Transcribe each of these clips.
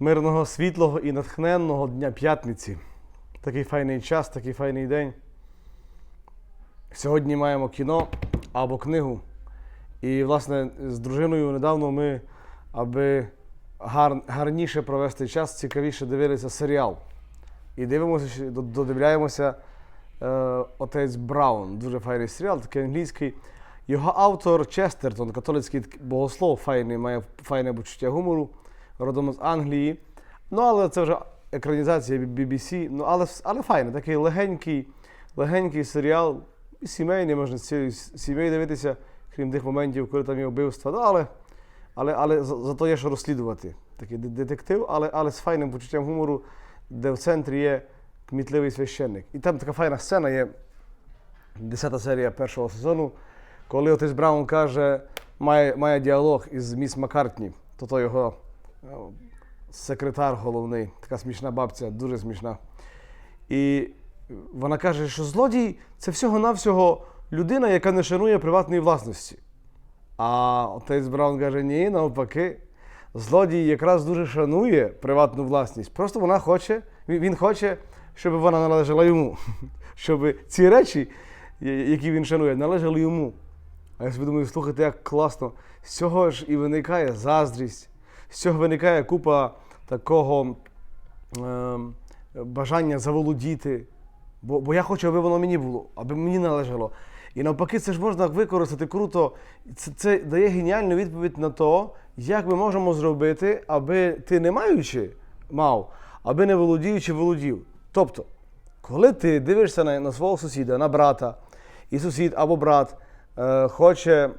Мирного, світлого і натхненного Дня п'ятниці. Такий файний час, такий файний день. Сьогодні маємо кіно або книгу. І, власне, з дружиною недавно ми, аби гар, гарніше провести час, цікавіше дивилися серіал. І дивимося, додивляємося е, Отець Браун. Дуже файний серіал, такий англійський. Його автор Честертон, католицький богослов, файний, має файне почуття гумору, родом з Англії. Ну, але це вже екранізація BBC. Ну, але, але файний, такий легенький, легенький серіал. Сімейний, можна сім'єю дивитися, крім тих моментів, коли там є вбивства. Ну, але, але, але зато є що розслідувати. Такий детектив, але, але з файним почуттям гумору, де в центрі є кмітливий священник. І там така файна сцена є, 10 серія першого сезону, коли отець Браун каже, має, має діалог із міс Маккартні, то то його секретар головний, така смішна бабця, дуже смішна. І вона каже, що злодій це всього-навсього людина, яка не шанує приватної власності. А отець Браун каже, ні, навпаки. Злодій якраз дуже шанує приватну власність. Просто вона хоче, він хоче, щоб вона належала йому. Щоб ці речі, які він шанує, належали йому. А я собі думаю, слухайте, як класно. З цього ж і виникає заздрість, з цього виникає купа такого ем, бажання заволодіти. Бо, бо я хочу, аби воно мені було, аби мені належало. І навпаки, це ж можна використати круто. Це, це дає геніальну відповідь на те, як ми можемо зробити, аби ти не маючи мав, аби не володіючи володів. Тобто, коли ти дивишся на, на свого сусіда, на брата, і сусід або брат е, хоче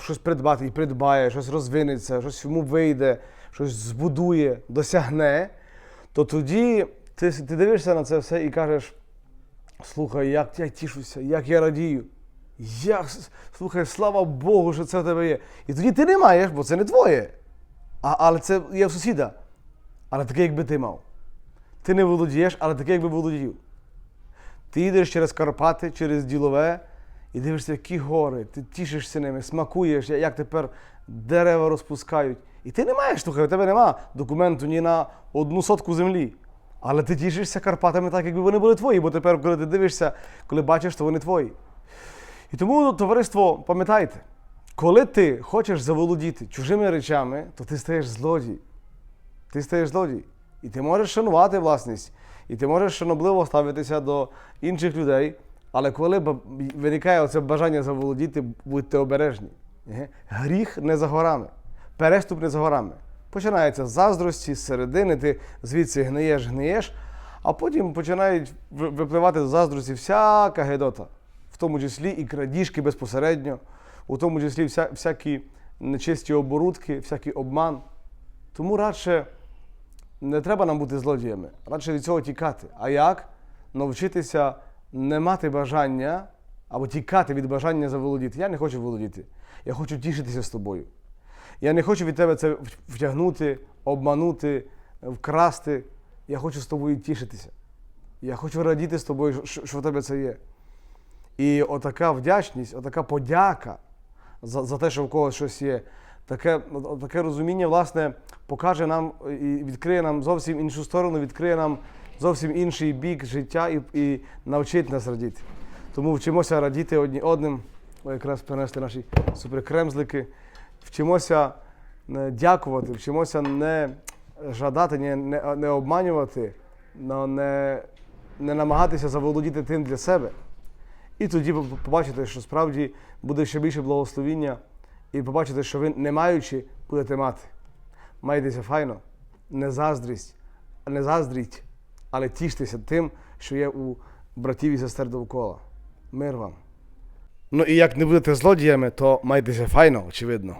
щось придбати і придбає, щось розвинеться, щось йому вийде, щось збудує, досягне, то тоді ти, ти дивишся на це все і кажеш: слухай, як я тішуся, як я радію. Як, слухай, слава Богу, що це в тебе є. І тоді ти не маєш, бо це не твоє. А, але це є в сусіда. Але таке, якби ти мав. Ти не володієш, але таке, якби володів. Ти їдеш через Карпати, через ділове, і дивишся, які гори, ти тішишся ними, смакуєш, як тепер дерева розпускають. І ти не маєш, слухай, у тебе нема документу ні на одну сотку землі. Але ти тішишся Карпатами так, якби вони були твої, бо тепер, коли ти дивишся, коли бачиш, то вони твої. І тому, товариство, пам'ятайте, коли ти хочеш заволодіти чужими речами, то ти стаєш злодій. Ти стаєш злодій. І ти можеш шанувати власність, і ти можеш шанобливо ставитися до інших людей. Але коли виникає оце бажання заволодіти, будьте обережні. Гріх не за горами, переступ не за горами. Починається з заздрості, з середини, ти звідси гниєш, гниєш, а потім починають випливати з заздрості всяка гедота, в тому числі і крадіжки безпосередньо, у тому числі вся, всякі нечисті оборудки, всякий обман. Тому радше не треба нам бути злодіями, радше від цього тікати. А як? Навчитися не мати бажання або тікати від бажання заволодіти. Я не хочу володіти. Я хочу тішитися з тобою. Я не хочу від тебе це втягнути, обманути, вкрасти. Я хочу з тобою тішитися. Я хочу радіти з тобою, що, в тебе це є. І отака вдячність, отака подяка за, за те, що в когось щось є. Таке, таке розуміння, власне, покаже нам і відкриє нам зовсім іншу сторону, відкриє нам зовсім інший бік життя і, і навчить нас радіти. Тому вчимося радіти одні одним. О, якраз принесли наші суперкремзлики. Вчимося е, дякувати, вчимося не жадати, не, не, не обманювати, не, не намагатися заволодіти тим для себе. І тоді побачите, що справді буде ще більше благословіння, і побачите, що ви, не маючи, будете мати. Майтеся файно, не заздрість, не заздріть, але тіштеся тим, що є у братів і сестер довкола. Мир вам. Ну і як не будете злодіями, то майтеся файно, очевидно.